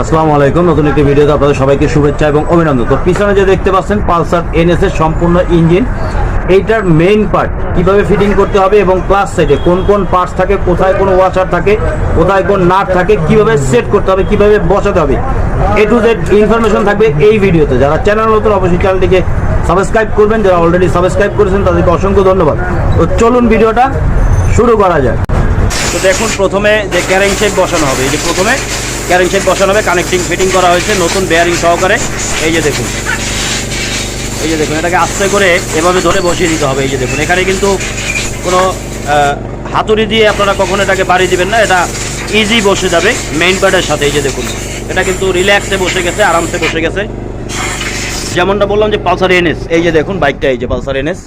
আসসালামু আলাইকুম। নতুন একটি ভিডিওতে আপনাদের সবাইকে শুভেচ্ছা এবং অভিনন্দন। তো পিছনে যে দেখতে পাচ্ছেন, পালসার এনএস এর সম্পূর্ণ ইঞ্জিন। এইটার মেইন পার্ট কীভাবে ফিটিং করতে হবে এবং ক্লাস সাইডে কোন কোন পার্টস থাকে, কোথায় কোন ওয়াশার থাকে, কোথায় কোন নাট থাকে, কীভাবে সেট করতে হবে, কীভাবে বসাতে হবে এ টু জেড ইনফরমেশন থাকবে এই ভিডিওতে। যারা চ্যানেল নতুন, অবশ্যই চ্যানেলটিকে সাবস্ক্রাইব করবেন। যারা অলরেডি সাবস্ক্রাইব করেছেন, তাদেরকে অসংখ্য ধন্যবাদ। তো চলুন ভিডিওটা শুরু করা যায় তো দেখুন, প্রথমে যে ক্যারিং শেপ বসানো হবে যে প্রথমে ক্যারিং শেপ বসানো হবে কানেক্টিং ফিটিং করা হয়েছে, নতুন বেয়ারিং সহকারে। এই যে দেখুন। এই যে দেখুন, এটাকে আস্তে করে এভাবে ধরে বসিয়ে দিতে হবে, এই যে দেখুন। এখানে কিন্তু কোনো হাতুড়ি দিয়ে আপনারা কখনো এটাকে বাড়ি দিবেন না, এটা ইজি বসে যাবে মেইন প্যাডের সাথে, এই যে দেখুন। এটা কিন্তু রিল্যাক্সে বসে গেছে, আরামসে বসে গেছে। যেমনটা বললাম যে পালসার এনএস এই যে দেখুন বাইকটা এই যে পালসার এনএস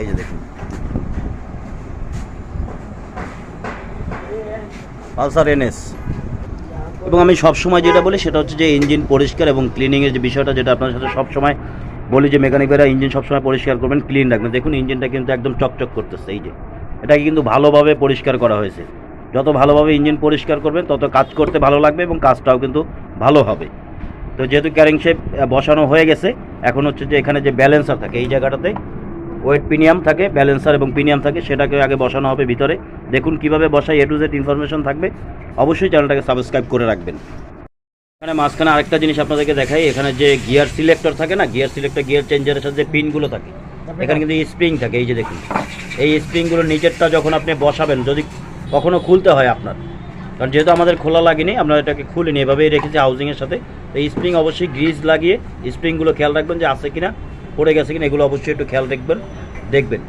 এই যে দেখুন। পালসার এনএস এবং আমি সবসময় যেটা বলি সেটা হচ্ছে যে ইঞ্জিন পরিষ্কার এবং ক্লিনিংয়ের যে বিষয়টা যেটা আপনার সাথে সবসময় বলি যে মেকানিক ভাইরা ইঞ্জিন সবসময় পরিষ্কার করবেন ক্লিন রাখবেন। দেখুন ইঞ্জিনটা কিন্তু একদম চকচক করতেছে, এই যে। এটাকে কিন্তু ভালোভাবে পরিষ্কার করা হয়েছে। যত ভালোভাবে ইঞ্জিন পরিষ্কার করবেন, তত কাজ করতে ভালো লাগবে এবং কাজটাও কিন্তু ভালো হবে। তো যেহেতু ক্যারিং শেপ বসানো হয়ে গেছে, এখন হচ্ছে যে এখানে যে ব্যালেন্সার থাকে, এই জায়গাটাতে ওয়েট পিনিয়াম থাকে ব্যালেন্সার এবং পিনিয়াম থাকে, সেটাকে আগে বসানো হবে ভিতরে। দেখুন কীভাবে বসাই এ টু জেড ইনফরমেশন থাকবে। অবশ্যই চ্যানেলটাকে সাবস্ক্রাইব করে রাখবেন। এখানে মাঝখানে আরেকটা জিনিস আপনাদেরকে দেখাই। এখানে যে গিয়ার সিলেক্টর থাকে না গিয়ার সিলেক্টর গিয়ার চেঞ্জারের সাথে যে পিনগুলো থাকে, এখানে কিন্তু স্প্রিং থাকে। এই যে দেখুন, এই স্প্রিংগুলো নিচেরটা যখন আপনি বসাবেন, যদি কখনো খুলতে হয় আপনার, কারণ যেহেতু আমাদের খোলা লাগেনি, আমরা এটাকে খুলিনি এভাবেই রেখেছি হাউজিংয়ের সাথে। এই স্প্রিং অবশ্যই গ্রিজ লাগিয়ে স্প্রিংগুলো খেয়াল রাখবেন যে আছে কিনা, পড়ে গেছে কিনা, এগুলো অবশ্যই একটু খেয়াল রাখবেন। দেখবেন।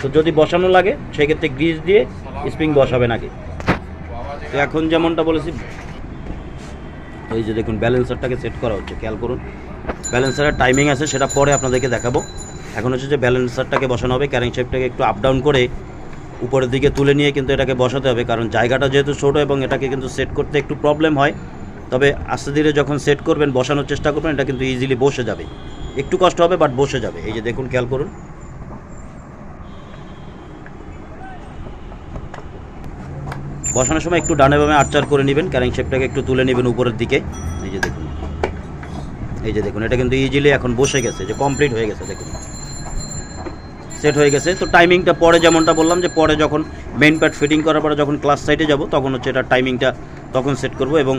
তো যদি বসানো লাগে, সেক্ষেত্রে গ্রিজ দিয়ে স্প্রিং বসাবেন আগে। তো এখন যেমনটা বলেছি, এই যে দেখুন ব্যালেন্সারটাকে সেট করা হচ্ছে, খেয়াল করুন। ব্যালেন্সারের টাইমিং আছে, সেটা পরে আপনাদেরকে দেখাবো। এখন হচ্ছে যে ব্যালেন্সারটাকে বসানো হবে ক্যারিং শেপটাকে একটু আপ ডাউন করে উপরের দিকে তুলে নিয়ে কিন্তু এটাকে বসাতে হবে, কারণ জায়গাটা যেহেতু ছোটো এবং এটাকে কিন্তু সেট করতে একটু প্রবলেম হয়। তবে আস্তে ধীরে যখন সেট করবেন, বসানোর চেষ্টা করবেন, এটা কিন্তু ইজিলি বসে যাবে। একটু কষ্ট হবে বাট বসে যাবে। এই যে দেখুন, খেয়াল করুন। বসানোর সময় একটু ডানে বামে আটচার করে নেবেন। ক্যারিং শেপটাকে একটু তুলে নেবেন উপরের দিকে। এই যে দেখুন। এই যে দেখুন, এটা কিন্তু ইজিলি এখন বসে গেছে, যে কমপ্লিট হয়ে গেছে, দেখুন। সেট হয়ে গেছে। তো টাইমিংটা পরে যেমনটা বললাম, যে পরে যখন মেন প্যাড ফিটিং করার পরে যখন ক্লাস সাইডে যাব, তখন হচ্ছে এটা টাইমিংটা তখন সেট করব এবং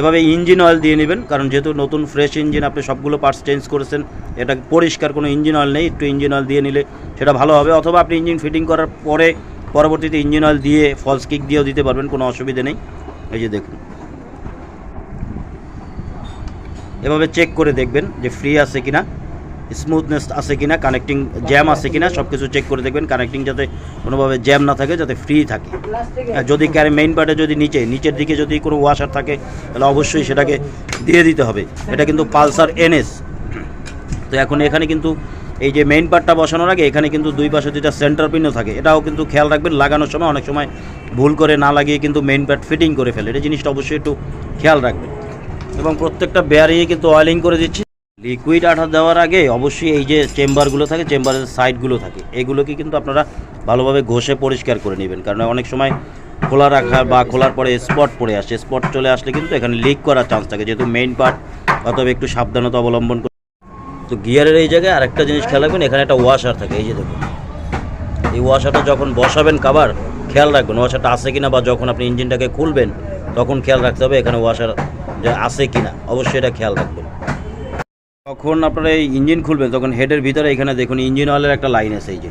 এভাবে ইঞ্জিন অয়েল দিয়ে নেবেন, কারণ যেহেতু নতুন ফ্রেশ ইঞ্জিন আপনি সবগুলো পার্টস চেঞ্জ করেছেন, এটা পরিষ্কার কোনো ইঞ্জিন অয়েল নেই, একটু ইঞ্জিন অয়েল দিয়ে নিলে সেটা ভালো হবে। অথবা আপনি ইঞ্জিন ফিটিং করার পরে পরবর্তীতে ইঞ্জিন অয়েল দিয়ে ফলস কিক দিয়েও দিতে পারবেন, কোনো অসুবিধা নেই। এই যে দেখুন। এভাবে চেক করে দেখবেন যে ফ্রি আছে কিনা স্মুথনেস আছে কিনা কানেক্টিং জ্যাম আছে কিনা সব কিছু চেক করে দেখবেন কানেক্টিং যাতে কোনোভাবে জ্যাম না থাকে, যাতে ফ্রি থাকে। যদি ক্যারে মেইন পার্টে যদি নিচে, নিচের দিকে যদি কোনো ওয়াশার থাকে, তাহলে অবশ্যই সেটাকে দিয়ে দিতে হবে। এটা কিন্তু পালসার এনএস। তো এখন এখানে কিন্তু এই যে মেইন পার্টটা বসানোর আগে এখানে কিন্তু দুই পাশে যেটা সেন্টার পিনও থাকে, এটাও কিন্তু খেয়াল রাখবেন লাগানোর সময় অনেক সময় ভুল করে না লাগিয়ে কিন্তু মেইন পার্ট ফিটিং করে ফেলে। এটা জিনিসটা অবশ্যই একটু খেয়াল রাখবেন। এবং প্রত্যেকটা বেয়ারিংয়ে কিন্তু অয়েলিং করে দিচ্ছি। লিকুইড আঠা দেওয়ার আগে অবশ্যই এই যে চেম্বারগুলো থাকে চেম্বারের সাইডগুলো থাকে, এগুলোকে কিন্তু আপনারা ভালোভাবে ঘষে পরিষ্কার করে নেবেন। কারণ অনেক সময় খোলা রাখা বা খোলার পরে স্পট পড়ে আসে স্পট চলে আসলে কিন্তু এখানে লিক করার চান্স থাকে। যেহেতু মেইন পার্ট অতএব একটু সাবধানতা অবলম্বন তো গিয়ারের এই জায়গায় আরেকটা জিনিস খেয়াল রাখবেন, এখানে একটা ওয়াশার থাকে, এই যে দেখুন। এই ওয়াশারটা যখন বসাবেন কাবার খেয়াল রাখবেন ওয়াশারটা আছে কিনা বা যখন আপনি ইঞ্জিনটাকে খুলবেন, তখন খেয়াল রাখতে হবে এখানে ওয়াশার আছে কিনা, অবশ্যই এটা খেয়াল রাখবেন। যখন আপনারা এই ইঞ্জিন খুলবেন, তখন হেডের ভিতরে এখানে দেখুন ইঞ্জিন অয়েলের একটা লাইন আছে, এই যে।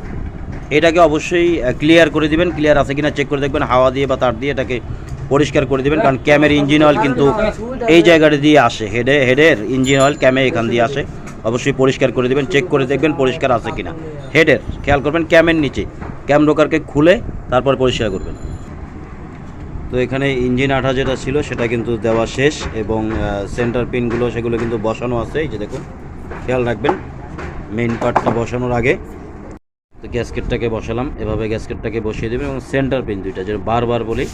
এটাকে অবশ্যই ক্লিয়ার করে দিবেন ক্লিয়ার আছে কিনা চেক করে দেখবেন, হাওয়া দিয়ে বা তার দিয়ে এটাকে পরিষ্কার করে দিবেন, কারণ ক্যামের ইঞ্জিন অয়েল কিন্তু এই জায়গাটা দিয়ে আসে হেডে হেডের ইঞ্জিন অয়েল ক্যামে এখান দিয়ে আসে। অবশ্যই পরিষ্কার করে দেবেন চেক করে দেখবেন পরিষ্কার আছে কিনা। হেডের খেয়াল করবেন ক্যামের নিচে। ক্যাম রোকারকে খুলে তারপর পরিষ্কার করবেন। তো এখানে ইঞ্জিন আঠা যেটা ছিল, সেটা কিন্তু দেওয়া শেষ এবং সেন্টার পিনগুলো সেগুলো কিন্তু বসানো আছে। এই যে দেখুন, খেয়াল রাখবেন মেইন পার্টটা বসানোর আগে। তো গ্যাসকেটটাকে বসালাম, এভাবে গ্যাসকেটটাকে বসিয়ে দেবেন এবং সেন্টার পিন দুইটা, যেটা বারবার বলি,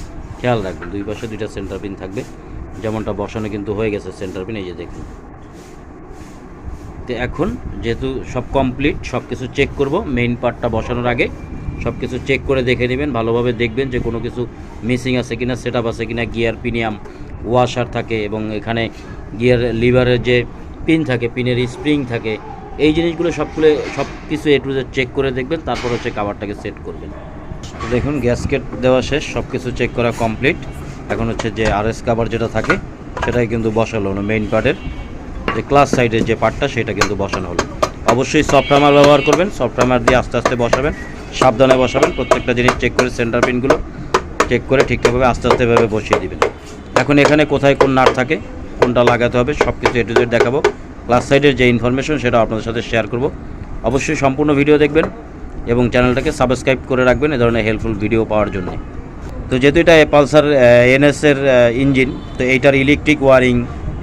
খেয়াল রাখবেন, দুই পাশে দুইটা সেন্টার পিন থাকবে। যেমনটা বসানো কিন্তু হয়ে গেছে সেন্টার পিন এই যে দেখুন। তো এখন যেহেতু সব কমপ্লিট সব কিছু চেক করব। মেইন পার্টটা বসানোর আগে সব কিছু চেক করে দেখে নেবেন, ভালোভাবে দেখবেন যে কোনো কিছু মিসিং আছে কিনা সেট আছে কিনা গিয়ার পিনিয়াম ওয়াশার থাকে এবং এখানে গিয়ার লিভারের যে পিন থাকে পিনের স্প্রিং থাকে, এই জিনিসগুলো সবগুলো সব কিছু এ টু চেক করে দেখবেন, তারপর হচ্ছে কাভারটাকে সেট করবেন। তো দেখুন গ্যাসকেট দেওয়া শেষ সব কিছু চেক করা কমপ্লিট এখন হচ্ছে যে আরএস কাভার যেটা থাকে, সেটাই কিন্তু বসালো মেইন পার্টের যে ক্লাস সাইডের যে পার্টটা সেটা কিন্তু বসানো হলো। অবশ্যই সফট হামার ব্যবহার করবেন। সফট হামার দিয়ে আস্তে আস্তে বসাবেন। সাবধানে বসাবেন। প্রত্যেকটা জিনিস চেক করে সেন্টার পিনগুলো চেক করে ঠিকঠাকভাবে আস্তে আস্তে ভাবে বসিয়ে দিবেন। এখন এখানে কোথায় কোন নাট থাকে, কোনটা লাগাতে হবে সব কিছু এ টু জেড দেখাবো ক্লাস সাইডের যে ইনফরমেশন সেটা আপনাদের সাথে শেয়ার করব। অবশ্যই সম্পূর্ণ ভিডিও দেখবেন এবং চ্যানেলটাকে সাবস্ক্রাইব করে রাখবেন এ ধরনের হেল্পফুল ভিডিও পাওয়ার জন্য। তো যেহেতু এটা পালসার এনএসের ইঞ্জিন তো এইটার ইলেকট্রিক ওয়ারিং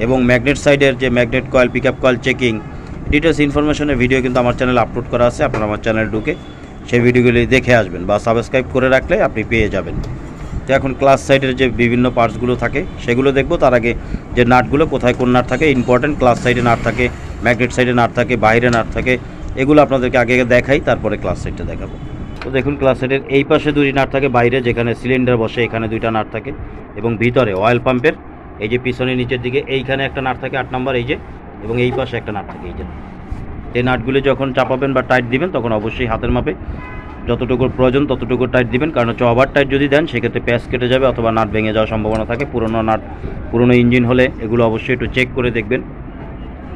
এবং ম্যাগনেট সাইডের যে magnet coil pick up coil checking details ইনফরমেশনের video কিন্তু আমার চ্যানেলে আপলোড করা আছে। আপনারা আমার চ্যানেল ঢুকে সেই ভিডিওগুলি দেখে আসবেন বা সাবস্ক্রাইব করে রাখলে আপনি পেয়ে যাবেন। তো এখন ক্লাস সাইডের যে বিভিন্ন পার্টসগুলো থাকে, সেগুলো দেখব। তার আগে যে নাটগুলো, কোথায় কোন নাট থাকে ইম্পর্টেন্ট ক্লাস সাইডে নাট থাকে, ম্যাগনেট সাইডে নাট থাকে, বাইরে নাট থাকে, এগুলো আপনাদেরকে আগে আগে দেখাই, তারপরে ক্লাস সাইডটা দেখাবো। তো দেখুন ক্লাস সাইডের এই পাশে দুটি নাট থাকে, বাইরে যেখানে সিলিন্ডার বসে, এখানে দুইটা নাট থাকে এবং ভিতরে অয়েল পাম্পের এই যে পিছনে নিচের দিকে, এইখানে একটা নাট থাকে আট নাম্বার, এই যে, এবং এই পাশে একটা নাট থাকে, এই যে। এই নাটগুলি যখন চাপাবেন বা টাইট দিবেন, তখন অবশ্যই হাতের মাপে যতটুকু প্রয়োজন ততটুকু টাইট দিবেন, কারণ হচ্ছে ওভার টাইট যদি দেন, সেক্ষেত্রে প্যাচ কেটে যাবে অথবা নাট ভেঙে যাওয়ার সম্ভাবনা থাকে। পুরনো নাট, পুরনো ইঞ্জিন হলে এগুলো অবশ্যই একটু চেক করে দেখবেন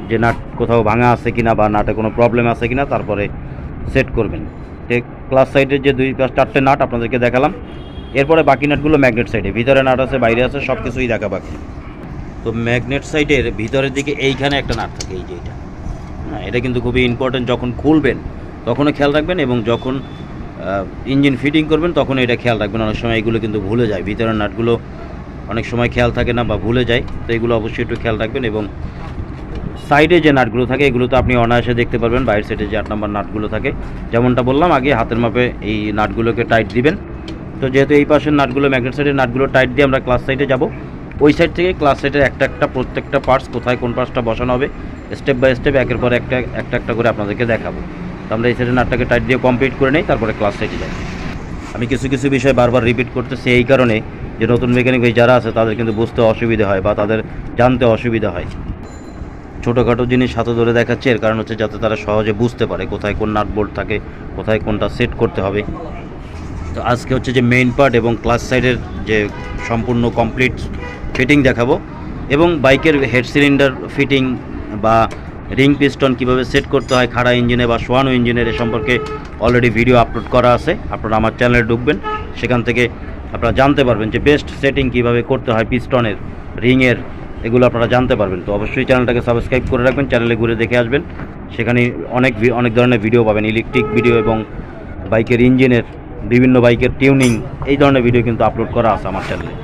যে নাট কোথাও ভাঙা আছে কিনা বা নাটে কোনো প্রবলেম আছে কিনা, তারপরে সেট করবেন। ক্লাস সাইডের যে দুই চারটে নাট আপনাদেরকে দেখালাম। এরপরে বাকি নাটগুলো ম্যাগনেট সাইডে, ভিতরে নাট আছে, বাইরে আছে সব কিছুই দেখা বাকি তো ম্যাগনেট সাইডের ভিতরের দিকে এইখানে একটা নাট থাকে, এই যে এইটা হ্যাঁ এটা কিন্তু খুবই ইম্পর্টেন্ট যখন খুলবেন, তখনও খেয়াল রাখবেন এবং যখন ইঞ্জিন ফিটিং করবেন তখন এটা খেয়াল রাখবেন। অনেক সময় এগুলো কিন্তু ভুলে যায়, ভিতরের নাটগুলো অনেক সময় খেয়াল থাকে না বা ভুলে যায়, তো এগুলো অবশ্যই একটু খেয়াল রাখবেন এবং সাইডে যে নাটগুলো থাকে, এগুলো তো আপনি অনায়াসে দেখতে পারবেন, বাইরের সাইডে যে আট নম্বর নাটগুলো থাকে। যেমনটা বললাম, আগে হাতের মাপে এই নাটগুলোকে টাইট দিবেন। তো যেহেতু এই পাশের নাটগুলো ম্যাগনেট সাইডের নাটগুলো টাইট দিয়ে আমরা ক্লাস সাইডে যাব ওই সাইড থেকে ক্লাস সাইডের একটা একটা প্রত্যেকটা পার্টস কোথায় কোন পার্টসটা বসানো হবে স্টেপ বাই স্টেপ একের পর একটা একটা একটা করে আপনাদেরকে দেখাবো। তো আমরা এই সাইডের নাটটাকে টাইট দিয়ে কমপ্লিট করে নেই, তারপরে ক্লাস সাইডে যাই। আমি কিছু কিছু বিষয় বারবার রিপিট করতেছি এই কারণে যে নতুন মেকানিক ভাই যারা আছে, তাদের কিন্তু বুঝতে অসুবিধা হয় বা তাদের জানতে অসুবিধা হয়। ছোটোখাটো জিনিস হাতে ধরে দেখাচ্ছে, এর কারণ হচ্ছে যাতে তারা সহজে বুঝতে পারে কোথায় কোন নাট বোল্ট থাকে, কোথায় কোনটা সেট করতে হবে। তো আজকে হচ্ছে যে মেইন পার্ট এবং ক্লাস সাইডের যে সম্পূর্ণ কমপ্লিট ফিটিং দেখাবো। এবং বাইকের হেড সিলিন্ডার ফিটিং বা রিং পিস্টন কীভাবে সেট করতে হয়, খাড়া ইঞ্জিনে বা সোয়ানো ইঞ্জিনের এ সম্পর্কে অলরেডি ভিডিও আপলোড করা আছে। আপনারা আমার চ্যানেলে ঢুকবেন, সেখান থেকে আপনারা জানতে পারবেন যে বেস্ট সেটিং কীভাবে করতে হয় পিস্টনের রিংয়ের এগুলো আপনারা জানতে পারবেন। তো অবশ্যই চ্যানেলটাকে সাবস্ক্রাইব করে রাখবেন চ্যানেলে ঘুরে দেখে আসবেন। সেখানে অনেক অনেক ধরনের ভিডিও পাবেন ইলেকট্রিক ভিডিও এবং বাইকের ইঞ্জিনের বিভিন্ন বাইকের টিউনিং, এই ধরনের ভিডিও কিন্তু আপলোড করা আছে আমার চ্যানেলে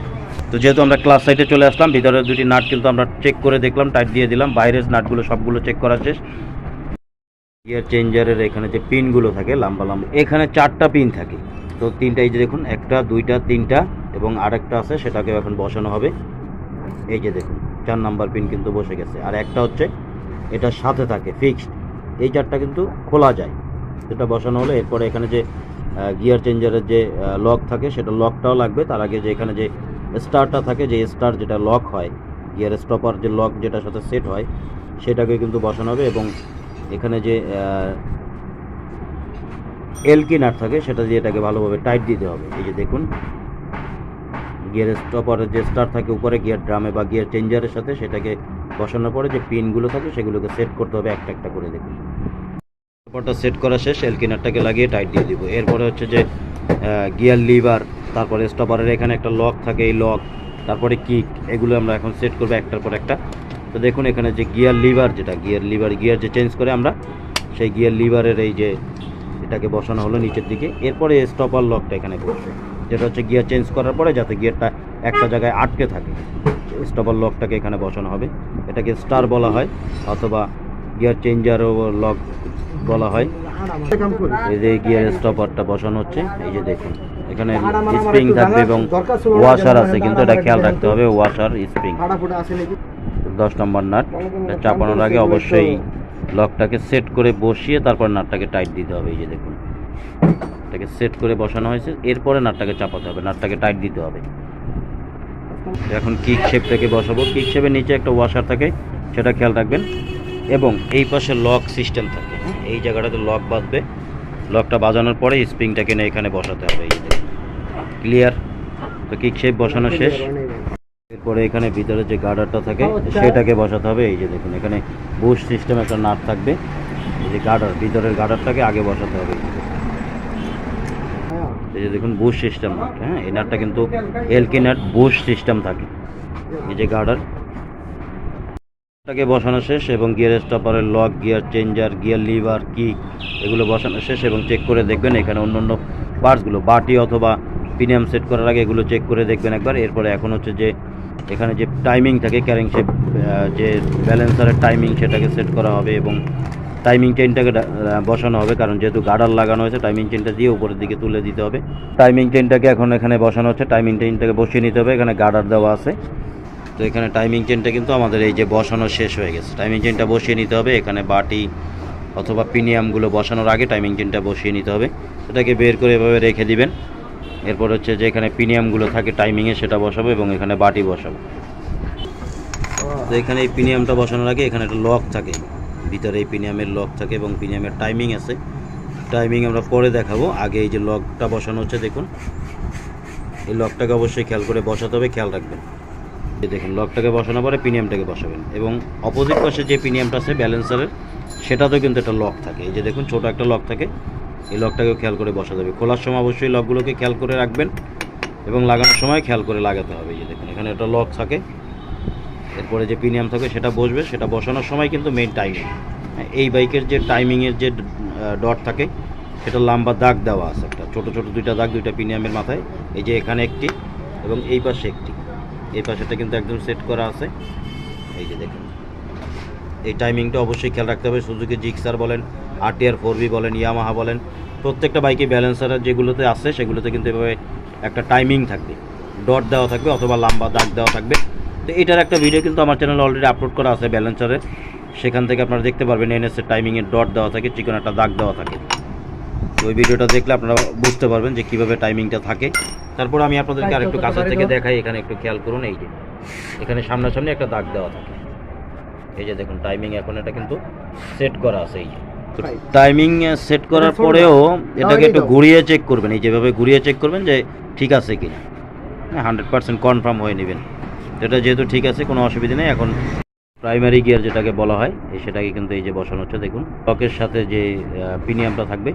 তো যেহেতু আমরা ক্লাস সাইটে চলে আসলাম, ভিতরে দুটি নাট কিন্তু আমরা চেক করে দেখলাম টাইট দিয়ে দিলাম বাইরের নাটগুলো সবগুলো চেক করা শেষ। গিয়ার চেঞ্জারের এখানে যে পিনগুলো থাকে, লম্বা লম্বা, এখানে চারটা পিন থাকে। তো তিনটা, এই যে দেখুন, একটা, দুইটা, তিনটা, এবং আরেকটা আছে সেটাকে এখন বসানো হবে। এই যে দেখুন, চার নাম্বার পিন কিন্তু বসে গেছে। আর একটা হচ্ছে এটার সাথে থাকে ফিক্সড এই চারটা কিন্তু খোলা যায়। সেটা বসানো হলে, এরপরে এখানে যে গিয়ার চেঞ্জারের যে লক থাকে, সেটা লকটাও লাগবে। তার আগে যে এখানে যে স্টারটা থাকে, যে স্টার যেটা লক হয় গিয়ার স্টপার যে লক যেটার সাথে সেট হয়, সেটাকে কিন্তু বসানো হবে এবং এখানে যে এলকি নাট থাকে, সেটা দিয়ে এটাকে ভালোভাবে টাইট দিতে হবে। এই যে দেখুন গিয়ার স্টপারের যে স্টার থাকে, উপরে গিয়ার ড্রামে বা গিয়ার চেঞ্জারের সাথে সেটাকে বসানোর পরে যে পিনগুলো থাকে, সেগুলোকে সেট করতে হবে একটা একটা করে দেখুন। তারপরটা সেট করা শেষ, এলকিনারটাকে লাগিয়ে টাইট দিয়ে দিব। এরপরে হচ্ছে যে গিয়ার লিভার তারপরে স্টপারের এখানে একটা লক থাকে, এই লক তারপরে কিক এগুলো আমরা এখন সেট করব একটার পর একটা। তো দেখুন এখানে যে গিয়ার লিভার যেটা গিয়ার লিভার গিয়ার যে চেঞ্জ করে আমরা, সেই গিয়ার লিভারের এই যে এটাকে বসানো হলো নিচের দিকে। এরপরে স্টপার লকটা এখানে বসবে যেটা হচ্ছে গিয়ার চেঞ্জ করার পরে যাতে গিয়ারটা একটা জায়গায় আটকে থাকে স্টপার লকটাকে এখানে বসানো হবে। এটাকে স্টার বলা হয়, অথবা গিয়ার চেঞ্জারও লক বলা হয়। এই যে গিয়ার স্টপারটা বসানো হচ্ছে, এই যে দেখুন, এখানে স্প্রিং থাকবে এবং ওয়াশার আছে, কিন্তু এটা খেয়াল রাখতে হবে, ওয়াশার স্প্রিং। দশ নম্বর নাট চাপানোর আগে অবশ্যই লকটাকে সেট করে বসিয়ে তারপর নাটটাকে টাইট দিতে হবে, এই যে দেখুন। এটাকে সেট করে বসানো হয়েছে, এরপরে নাটটাকে চাপাতে হবে, নাটটাকে টাইট দিতে হবে। এখন কিক শেপটাকে বসাবো, কিক শেপের নিচে একটা ওয়াশার থাকে, সেটা খেয়াল রাখবেন। এবং এই পাশে লক সিস্টেম থাকে হ্যাঁ? এই জায়গাটাতে লক বাঁধবে। লকটা বাজানোর পরে স্প্রিংটাকে নিয়ে এখানে বসাতে হবে এই ক্লিয়ার? তো কিক শেপ বসানো শেষ? এরপরে এখানে ভিতরে যে গার্ডারটা থাকে সেটাকে বসাতে হবে এই যে দেখুন এখানে বুশ সিস্টেম একটা নাট থাকবে। এই যে গার্ডার ভিতরের গার্ডারটাকে আগে বসাতে হবে। এই যে দেখুন বুশ সিস্টেম নাট হ্যাঁ? এই নাটটা কিন্তু এলকি নাট বুশ সিস্টেম থাকে। এই যে গার্ডার টাকে বসানো শেষ এবং gear স্টপারের lock, gear changer, gear lever, কি, এগুলো বসানো শেষ এবং চেক করে দেখবেন। এখানে অন্য অন্য পার্টসগুলো, বাটি অথবা প্রিমিয়াম সেট করার আগে এগুলো চেক করে দেখবেন একবার। এরপরে এখন হচ্ছে যে এখানে যে টাইমিং থাকে ক্যারিং শেপ যে ব্যালেন্সারের টাইমিং সেটাকে সেট করা হবে এবং টাইমিং চেনটাকে বসানো হবে। কারণ যেহেতু গার্ডার লাগানো হয়েছে টাইমিং চেনটা দিয়ে উপরের দিকে তুলে দিতে হবে। টাইমিং চেনটাকে এখন এখানে বসানো হচ্ছে। টাইমিং চেনটাকে বসিয়ে নিতে হবে। এখানে গার্ডার দেওয়া আছে। তো এখানে টাইমিং চেনটা কিন্তু আমাদের এই যে বসানো শেষ হয়ে গেছে। টাইমিং চেনটা বসিয়ে নিতে হবে। এখানে বাটি অথবা পিনিয়ামগুলো বসানোর আগে টাইমিং চেনটা বসিয়ে নিতে হবে। সেটাকে বের করে এভাবে রেখে দিবেন। এরপর হচ্ছে যে এখানে পিনিয়ামগুলো থাকে টাইমিংয়ে সেটা বসাবো এবং এখানে বাটি বসাবো। তো এখানে এই পিনিয়ামটা বসানোর আগে এখানে একটা লক থাকে। ভিতরে এই পিনিয়ামের লক থাকে এবং পিনিয়ামের টাইমিং আছে। টাইমিং আমরা পরে দেখাবো। আগে এই যে লকটা বসানো হচ্ছে, দেখুন। এই লকটাকে অবশ্যই খেয়াল করে বসাতে হবে। খেয়াল রাখবেন। দেখুন, লকটাকে বসানোর পরে পিনিয়ামটাকে বসাবেন। এবং অপোজিট পাশে যে পিনিয়ামটা আছে, ব্যালেন্সারের, সেটাতেও কিন্তু একটা লক থাকে। এই যে দেখুন, ছোট একটা লক থাকে। এই লকটাকেও খেয়াল করে বসা যাবে খোলার সময় অবশ্যই লকগুলোকে খেয়াল করে রাখবেন এবং লাগানোর সময় খেয়াল করে লাগাতে হবে। এই যে দেখুন, এখানে একটা লক থাকে। এরপরে যে প্রিমিয়াম থাকে, সেটা বসবে। সেটা বসানোর সময় কিন্তু মেইন টাইমিং এই বাইকের যে টাইমিংয়ের যে ডট থাকে, সেটা লম্বা দাগ দেওয়া আছে একটা। ছোটো ছোটো দুইটা দাগ, দুইটা প্রিমিয়ামের মাথায়। এই যে এখানে একটি এবং এই পাশে একটি। এই পাশেটা কিন্তু একদম সেট করা আছে। এই যে দেখুন। এই টাইমিংটা অবশ্যই খেয়াল রাখতে হবে। সুজুকি জিক্সার বলেন আরটিআর ফোর বি বলেন ইয়ামাহা বলেন, প্রত্যেকটা বাইকে ব্যালেন্সার যেগুলোতে আছে, সেগুলোতে কিন্তু এভাবে একটা টাইমিং থাকবে। ডট দেওয়া থাকবে অথবা লম্বা দাগ দেওয়া থাকবে। তো এটার একটা ভিডিও কিন্তু আমার চ্যানেলে অলরেডি আপলোড করা আছে ব্যালেন্সারে সেখান থেকে আপনারা দেখতে পারবেন এন এনএসের টাইমিংয়ের ডট দেওয়া থাকে চিকন একটা দাগ দেওয়া থাকে। তো ওই ভিডিওটা দেখলে আপনারা বুঝতে পারবেন যে কীভাবে টাইমিংটা থাকে। তারপর আমি আপনাদেরকে আরেকটু কাছে থেকে দেখাই এখানে একটু খেয়াল করুন এই যে। এখানে সামনাসামনি একটা দাগ দেওয়া থাকে। এই যে দেখুন টাইমিং এখন এটা কিন্তু সেট করা আছে এই যে। টাইমিং সেট করার পরেও এটাকে একটু ঘুরিয়ে চেক করবেন এই যেভাবে ঘুরিয়ে চেক করবেন যে ঠিক আছে কি না হান্ড্রেড পার্সেন্ট কনফার্ম হয়ে নেবেন। এটা যেহেতু ঠিক আছে কোনো অসুবিধা নেই। এখন প্রাইমারি গিয়ার যেটাকে বলা হয় সেটাকে কিন্তু এই যে বসানো হচ্ছে দেখুন। লকের সাথে যে প্রিমিয়ামটা থাকবে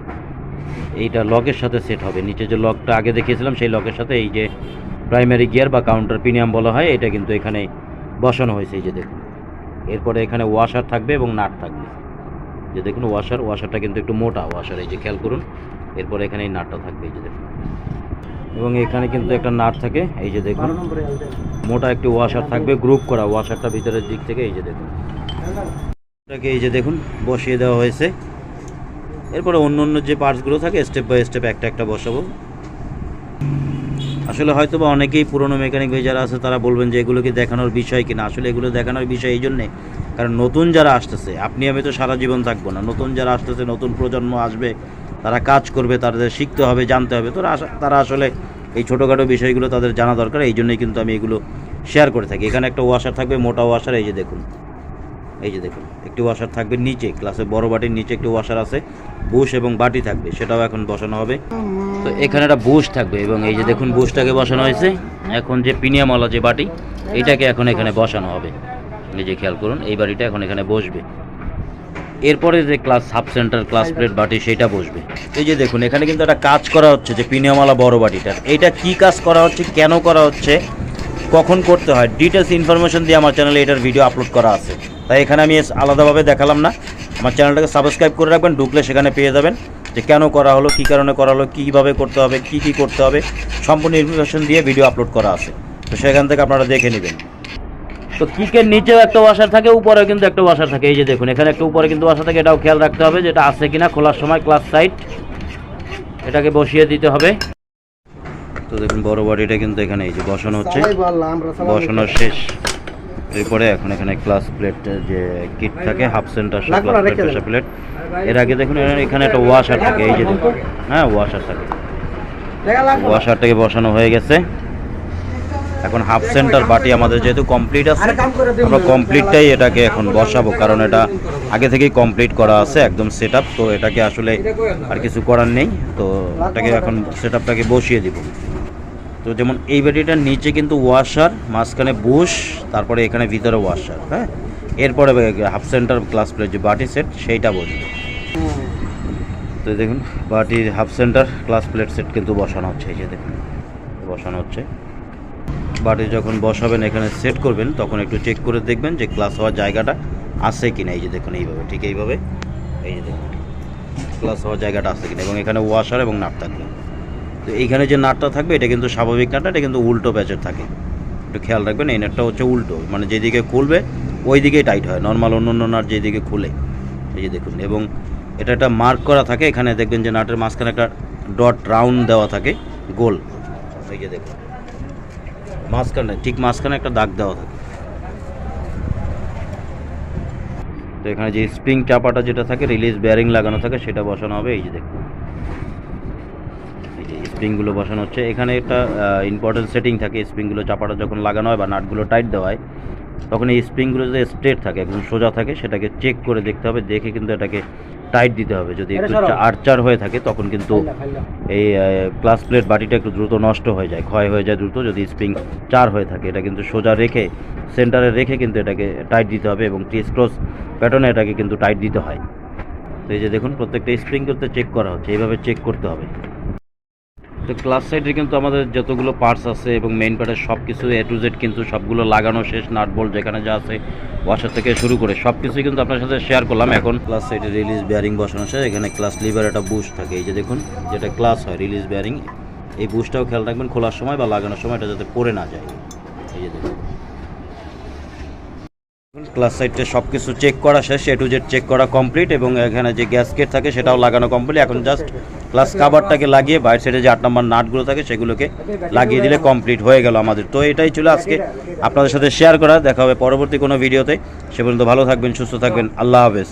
এইটা লকের সাথে সেট হবে। নিচে যে লকটা আগে দেখিয়েছিলাম, সেই লকের সাথে এই যে প্রাইমারি গিয়ার বা কাউন্টার প্রিমিয়াম বলা হয়, এটা কিন্তু এখানে বসানো হয়েছে এই যে দেখুন। এরপরে এখানে ওয়াশার থাকবে এবং নাট থাকবে। যে দেখুন ওয়াশার ওয়াশারটা কিন্তু একটু মোটা ওয়াশার এই যে খেয়াল করুন। এরপরে এখানে এই নাটটা থাকবে এই যে দেখুন। এবং এখানে কিন্তু একটা নাট থাকে, এই যে দেখুন। মোটা একটি ওয়াশার থাকবে গ্রুপ করা ওয়াশারটা ভিতরের দিক থেকে, এই যে দেখুন। এটাকে এই যে দেখুন, বসিয়ে দেওয়া হয়েছে। এরপরে অন্য অন্য যে পার্টসগুলো থাকে স্টেপ বাই স্টেপ একটা একটা বসাবো। আসলে হয়তো বা অনেকেই পুরনো মেকানিক ভাই যারা আছে, তারা বলবেন যে এগুলো কি দেখানোর বিষয় কিনা। আসলে এগুলো দেখানোর বিষয় এই জন্যে, কারণ নতুন যারা আসতেছে, আপনি, আমি তো সারা জীবন থাকব না। নতুন যারা আসতেছে, নতুন প্রজন্ম আসবে, তারা কাজ করবে, তাদের শিখতে হবে, জানতে হবে। তো তারা আসলে এই ছোটোখাটো বিষয়গুলো তাদের জানা দরকার, এই জন্যই কিন্তু আমি এগুলো শেয়ার করে থাকি। এখানে একটা ওয়াশার থাকবে, মোটা ওয়াশার এই যে দেখুন। এই যে দেখুন, একটি ওয়াশার থাকবে নিচে ক্লাসে বড় বাটির নিচে একটি ওয়াশার আছে বুশ এবং বাটি থাকবে, সেটাও এখন বসানো হবে। তো এখানে একটা বুশ থাকবে এবং এই যে দেখুন বুশটাকে বসানো হয়েছে। এখন যে পিনিয়ামওয়ালা যে বাটি এইটাকে এখন এখানে বসানো হবে। যে খেয়াল করুন, এই বাড়িটা এখন এখানে বসবে। এরপরে যে clutch sub centre clutch plate বাটি, সেটা বসবে। এই যে দেখুন, এখানে কিন্তু একটা কাজ করা হচ্ছে যে পিনিয়ামওয়ালা বড় বাটিটার। এইটা কি কাজ করা হচ্ছে, কেন করা হচ্ছে, কখন করতে হয় ডিটেলস ইনফরমেশন দিয়ে আমার চ্যানেলে এটার ভিডিও আপলোড করা আছে। তাই এখানে আমি আলাদাভাবে দেখালাম না। আমার চ্যানেলটাকে সাবস্ক্রাইব করে রাখবেন ঢুকলে সেখানে পেয়ে যাবেন যে কেন করা হলো কী কারণে করা হলো কীভাবে করতে হবে কী কী করতে হবে সম্পূর্ণ ইনফরমেশন দিয়ে ভিডিও আপলোড করা আছে। তো সেখান থেকে আপনারা দেখে নেবেন। তো কিকের নিচেও একটা ওয়াশার থাকে উপরেও কিন্তু একটা ওয়াশার থাকে। এই যে দেখুন এখানে একটা উপরে কিন্তু ওয়াশার থাকে এটাও খেয়াল রাখতে হবে যেটা আছে কিনা খোলার সময় ক্লাস সাইড এটাকে বসিয়ে দিতে হবে। তো দেখুন বড় বডিটা কিন্তু এখানে এই যে বসানো হচ্ছে। বসানো শেষ। এরপরে এখন এখানে ক্লাস প্লেট যে কিট থাকে হাফ সেন্টার ক্লাস প্লেট এর আগে দেখুন এখানে- এখানে একটা ওয়াশার থাকে এই যে দেখুন। হ্যাঁ ওয়াশার থাকে। ওয়াশারটাকে বসানো হয়ে গেছে। এখন হাফ সেন্টার বাটি আমাদের যেহেতু কমপ্লিট আছে আমরা কমপ্লিটটাই এটাকে এখন বসাবো কারণ এটা আগে থেকেই কমপ্লিট করা আছে একদম সেট তো এটাকে আসলে আর কিছু করার নেই। তো এটাকে এখন সেট আপটাকে বসিয়ে দিব। তো যেমন এই ব্যাটারিটার নিচে কিন্তু ওয়াশার মাঝখানে বুশ তারপরে এখানে ভিতরে ওয়াশার হ্যাঁ? এরপরে হাফ সেন্টার ক্লাস প্লেট যে বাটি সেট সেইটা বসবে। তো দেখুন, বাটির half centre clutch plate set কিন্তু বসানো হচ্ছে, এই যে দেখুন, বসানো হচ্ছে। বাটি যখন বসাবেন, এখানে সেট করবেন, তখন একটু চেক করে দেখবেন যে ক্লাস হওয়ার জায়গাটা আছে কিনা, এই যে দেখুন, এইভাবে, ঠিক এইভাবে, এই যে দেখুন ক্লাস হওয়ার জায়গাটা আছে কিনা, এবং এখানে ওয়াশার এবং নাট থাকবে। তো এইখানে যে নাটটা থাকবে, এটা কিন্তু স্বাভাবিক নাটটা, এটা কিন্তু উল্টো প্যাচের থাকে। একটু খেয়াল রাখবেন, এই নাটটা হচ্ছে উল্টো। মানে যেদিকে খুলবে ওই দিকেই টাইট হয়। নর্মাল অন্য অন্য নাট যেদিকে খুলে। এই যে দেখুন, এবং এটা একটা মার্ক করা থাকে। এখানে দেখবেন যে নাটের মাঝখানে একটা ডট রাউন্ড দেওয়া থাকে, গোল। এই যে দেখুন, মাঝখানে, ঠিক মাঝখানে একটা দাগ দেওয়া থাকে। তো এখানে যে স্প্রিং চাপাটা যেটা থাকে, রিলিজ বেয়ারিং লাগানো থাকে, সেটা বসানো হবে। এই যে দেখুন। স্প্রিংগুলো বসানো হচ্ছে। এখানে একটা ইম্পর্টেন্ট সেটিং থাকে স্প্রিংগুলো চাপাটা যখন লাগানো হয় বা নাটগুলো টাইট দেওয়া হয় তখন এই স্প্রিংগুলো যদি স্ট্রেট থাকে একদম সোজা থাকে সেটাকে চেক করে দেখতে হবে দেখে কিন্তু এটাকে টাইট দিতে হবে। যদি একটু আর্চার হয়ে থাকে তখন কিন্তু এই ক্লাস প্লেট বাটিটা একটু দ্রুত নষ্ট হয়ে যায় ক্ষয় হয়ে যায় দ্রুত। যদি স্প্রিং চার হয়ে থাকে এটা কিন্তু সোজা রেখে সেন্টারে রেখে কিন্তু এটাকে টাইট দিতে হবে এবং ক্রিস ক্রস প্যাটার্নে এটাকে কিন্তু টাইট দিতে হয়। তো এই যে দেখুন প্রত্যেকটা স্প্রিং করতে চেক করা হচ্ছে এইভাবে চেক করতে হবে। তো ক্লাস সাইডে কিন্তু আমাদের যতগুলো পার্টস আছে এবং মেইন পার্টের সব কিছু এ টু জেড কিন্তু সবগুলো লাগানো শেষ নাট বোল্ট যেখানে যা আছে ওয়াশার থেকে শুরু করে সব কিছুই কিন্তু আপনার সাথে শেয়ার করলাম। এখন ক্লাস সাইডে রিলিজ বেয়ারিং বসানো শেষ, এখানে ক্লাস লিভার একটা বুশ থাকে। এই যে দেখুন, যেটা ক্লাস হয় রিলিজ বেয়ারিং এই বুশটাও খেয়াল রাখবেন খোলার সময় বা লাগানোর সময়, এটা যাতে পড়ে না যায়। এই যে দেখুন। ক্লাস সাইডে সব কিছু চেক করা শেষ এ টু জেড চেক করা কমপ্লিট এবং এখানে যে গ্যাসকেট থাকে সেটাও লাগানো কমপ্লিট এখন জাস্ট ক্লাস কাভারটাকে লাগিয়ে বাইরের সাইডে যে আট নম্বর নাটগুলো থাকে সেগুলোকে লাগিয়ে দিলে কমপ্লিট হয়ে গেল আমাদের। তো এটাই ছিল আজকে। আপনাদের সাথে শেয়ার করা। দেখা হবে পরবর্তী কোনো ভিডিওতে সে পর্যন্ত ভালো থাকবেন, সুস্থ থাকবেন। আল্লাহ হাফেজ।